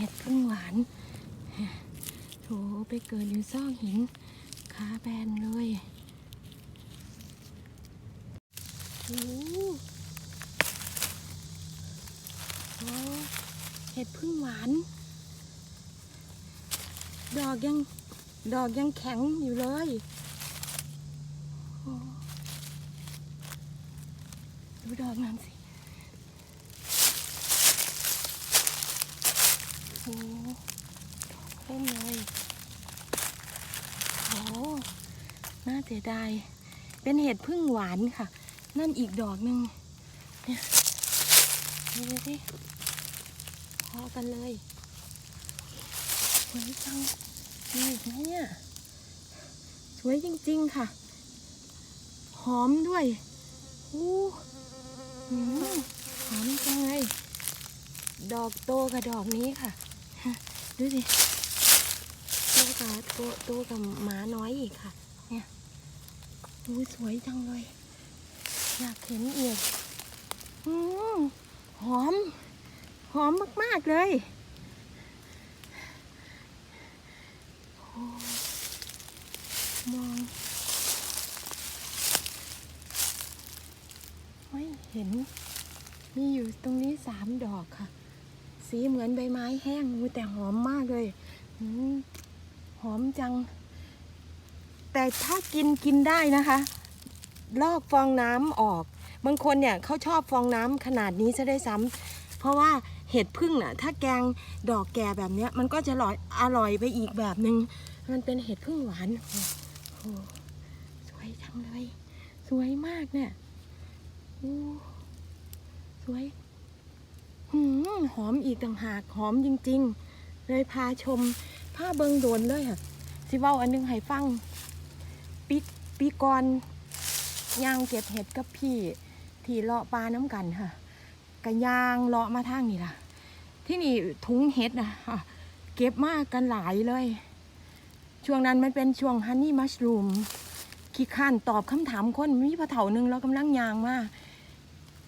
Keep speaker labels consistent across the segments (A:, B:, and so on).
A: ห็ดพึ่งหวานโถไปเกิดอยู่ซอกหินขาแบนเลยโอ้โหเห็ดพึ่งหวาน ดอกยังดอกยังแข็งอยู่เลยดูดอกนั้นสิ โอ้ดอกเต็มเลยโอ้น่าเสียดายเป็นเห็ดพึ่งหวานค่ะ นั่นอีกดอกหนึ่งเนี่ยดูสิพอกันเลยสวยจังมีอีกไหมเนี่ยสวยจริงๆค่ะ หอมด้วยอู้หืมหอมจังเลย ดอกโตกับดอกนี้ค่ะ ดูสิโตกับโตโตกับหมาน้อยอีกค่ะ เนี่ยอู้สวยจังเลย อยากเห็นอีกอืมหอม หอมมาก ๆ เลยโอ้มอง ไม่เห็น มีอยู่ตรงนี้สามดอกค่ะ สีเหมือนใบไม้แห้งแต่หอมมากเลยหอมจัง แต่ถ้ากินกินได้นะคะ ลอกฟองน้ำออก บางคนเนี่ยเขาชอบฟองน้ำขนาดนี้ซะได้ซ้ำเพราะว่าเห็ดพึ่งน่ะ ถ้าแกงดอกแก่แบบเนี้ย มันก็จะอร่อยอร่อยไปอีกแบบหนึง่งมันเป็นเห็ดพึ่งหวานโอ้โหสวยจังเลย สวยมากเนี่ยอู้สวย หืมหอมอีกต่างหากหอมจริง ๆ เลยพาชมผ้าเบิงโดนเลยค่ะสิเว้าอันหนึงให้ฟังปีปีก่อนยางเก็บเห็ดกับพี่ ที่เลาะปลาน้ำกันค่ะกะยางเลาะมาทางนี่ล่ะ ที่นี่ถุงเห็ดนะค่ะเก็บมากกันหลายเลย ช่วงนั้นมันเป็นช่วงฮันนี่มัชรูมขี้ข้านตอบคำถามคนมีพระเถาหนึ่งแล้วกำลังยางมาก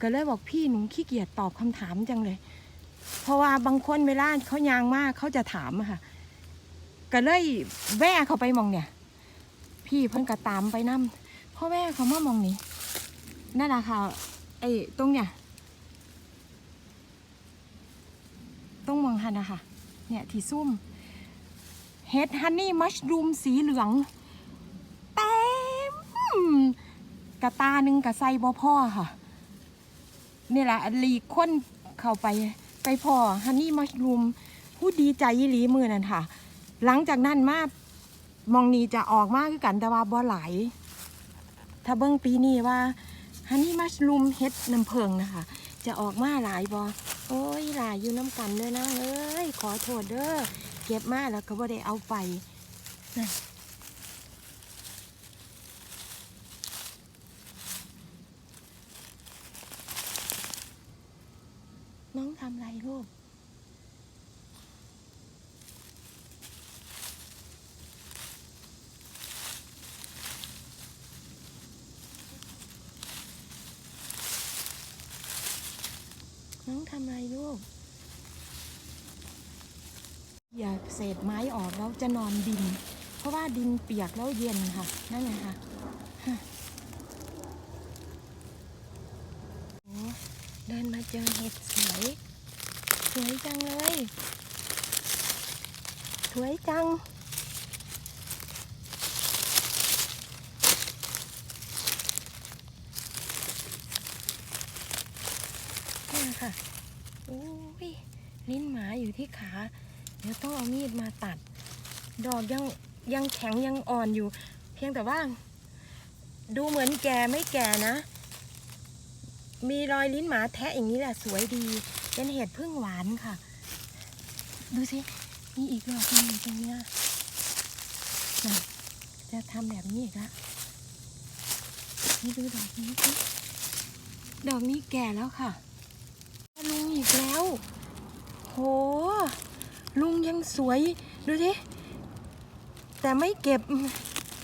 A: ก็เลยบอกพี่หนูขี้เกียจตอบคำถามจังเลย เพราะว่าบางคนเวลาเขายางมากเขาจะถามอะค่ะ ก็เลยแว่เขาไปมองเนี่ย พี่เพิ่นก็ตามไปนํเพราะแว่เขามามองนี้นั่นแหละค่ะไอ้ตรงเนี่ยตรงมองหันนะคะเนี่ยที่ซุ่มเฮดฮันนี่มัชรูมสีเหลืองเต็มกระตาหนึ่งกระไซบ่พ่อค่ะ นี่แหละลีค้นเข้าไปไปพอฮันนี่มัชรูมผู้ดีใจยี่หลีมือนั่นค่ะ หลังจากนั้นมามองนี้จะออกมากคือกันแต่ว่าบ่หลายถ้าเบิ้งปีนี้ว่าฮันนี่มัชรูมเฮ็ดน้ำเพิงนะคะ จะออกมาหลายบ่โอ้ยหลายอยู่น้ำกันเด้อนะเอ้ยขอโทษเด้อเก็บมาแล้วก็บ่ได้เอาไปนั่น น้องทำไรลูกน้องทำไรลูก อย่าเศษไม้ออกแล้วจะนอนดิน เพราะว่าดินเปียกแล้วเย็นค่ะ นั่นไงค่ะฮะโอ้เดินมาเจอเห็ดสวย สวยจังเลย สวยจังเนี่ยค่ะโอ้ยลิ้นหมาอยู่ที่ขา เดี๋ยวต้องเอามีดมาตัด ดอกยังยังแข็งยังอ่อนอยู่ เพียงแต่ว่า ดูเหมือนแก่ไม่แก่นะ มีรอยลิ้นหมาแทะอย่างนี้แหละสวยดี เป็นเห็ดพึ่งหวานค่ะ ดูสิมีอีกดอกนึงอยู่ตรงเนี้ยนะจะทำแบบนี้อีกละนี่ดูดอกนี้สิดอกนี้แก่แล้วค่ะ ลุงอีกแล้ว โห ลุงยังสวย ดูสิแต่ไม่เก็บ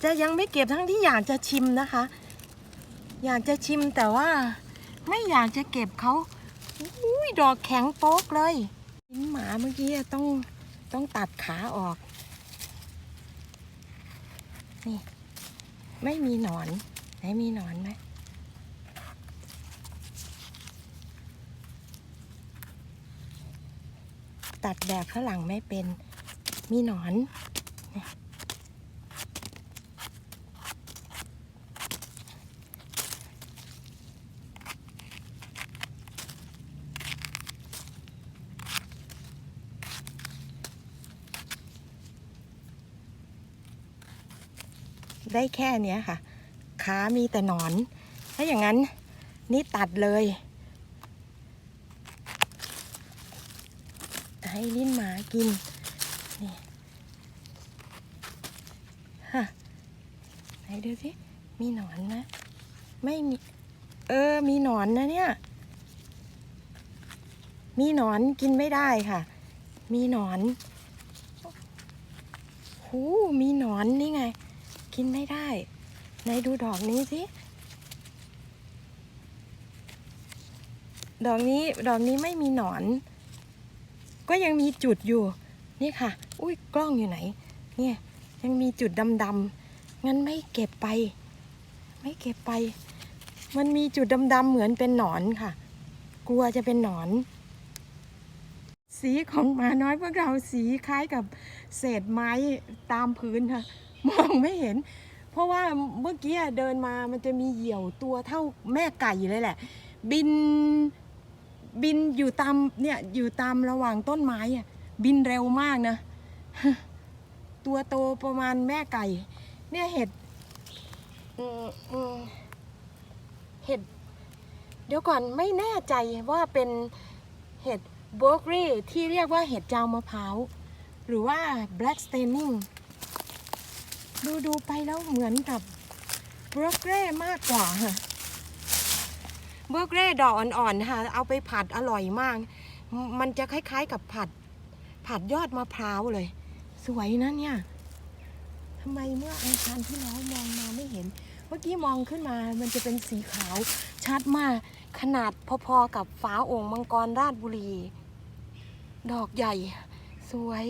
A: จะยังไม่เก็บทั้งที่อยากจะชิมนะคะ อยากจะชิมแต่ว่า ไม่อยากจะเก็บเขาอุ้ยดอกแข็งโป๊กเลยลิ้นหมาเมื่อกี้ต้องต้องตัดขาออก นี่ ไม่มีหนอน ไหนมีหนอนไหมตัดแบบฝรั่งไม่เป็น มีหนอนนี่ ได้แค่เนี้ยค่ะ ขามีแต่หนอน ถ้าอย่างนั้นนี่ตัดเลย ให้ลิ้นหมากิน นี่ฮะไหนดูสิ มีหนอนไหมไม่มี เออ มีหนอนนะเนี่ย มีหนอนกินไม่ได้ค่ะ มีหนอนหูมีหนอนนี่ไง กินไม่ได้ ไหนดูดอกนี้สิ ดอกนี้ดอกนี้ไม่มีหนอน ก็ยังมีจุดอยู่ นี่ค่ะ อุ้ยกล้องอยู่ไหน เนี่ยยังมีจุดดำๆ งั้นไม่เก็บไป ไม่เก็บไป มันมีจุดดำๆ เหมือนเป็นหนอนค่ะ กลัวจะเป็นหนอน สีของหมาน้อยพวกเราสีคล้ายกับเศษไม้ตามพื้นค่ะ มองไม่เห็น เพราะว่าเมื่อกี้เดินมามันจะมีเหยี่ยวตัวเท่าแม่ไก่เลยแหละ บินบินอยู่ตามเนี่ยอยู่ตามระหว่างต้นไม้อะบินเร็วมากนะ ตัวโตประมาณแม่ไก่ เนี่ยเห็ดเห็ด เดี๋ยวก่อนไม่แน่ใจว่าเป็นเห็ดโบกรีที่เรียกว่าเห็ดจาวมะพร้าว หรือว่า black staining ดูดูไปแล้วเหมือนกับโบอรกเร่มากกว่าค่ะเบอร์เกรดอกอ่อนๆค่ะ เอาไปผัดอร่อยมาก มันจะคล้ายๆกับผัด ผัดยอดมะพร้าวเลย สวยนะเนี่ยทำไมเมื่ออังคารที่แล้วมองมาไม่เห็น เมื่อกี้มองขึ้นมามันจะเป็นสีขาวชัดมาก ขนาดพอๆกับฝาโอ่งมังกรราชบุรี ดอกใหญ่ สวย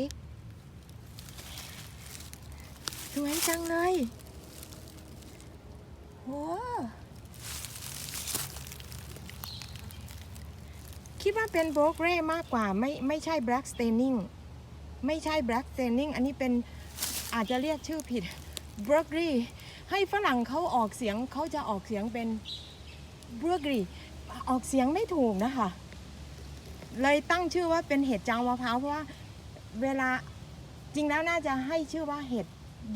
A: วยจังเลยโว้คิดว่าเป็นโบกเร่มากกว่าไม่ไม่ใช่ black staining ไม่ใช่ black staining อันนี้เป็นอาจจะเรียกชื่อผิด b r o c k l y ให้ฝรั่งเขาออกเสียงเขาจะออกเสียงเป็น b r o c k l y ออกเสียงไม่ถูกนะคะ เลยตั้งชื่อว่าเป็นเห็ดจาวมะพร้าวเพราะว่าเวลาจริงแล้วน่าจะให้ชื่อว่าเห็ด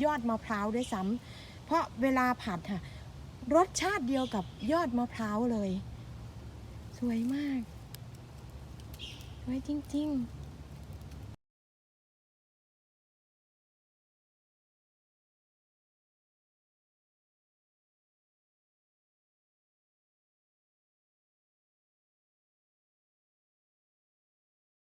A: ยอดมะพร้าวด้วยซ้ำเพราะเวลาผัดค่ะ รสชาติเดียวกับยอดมะพร้าวเลย สวยมาก สวยจริง ๆ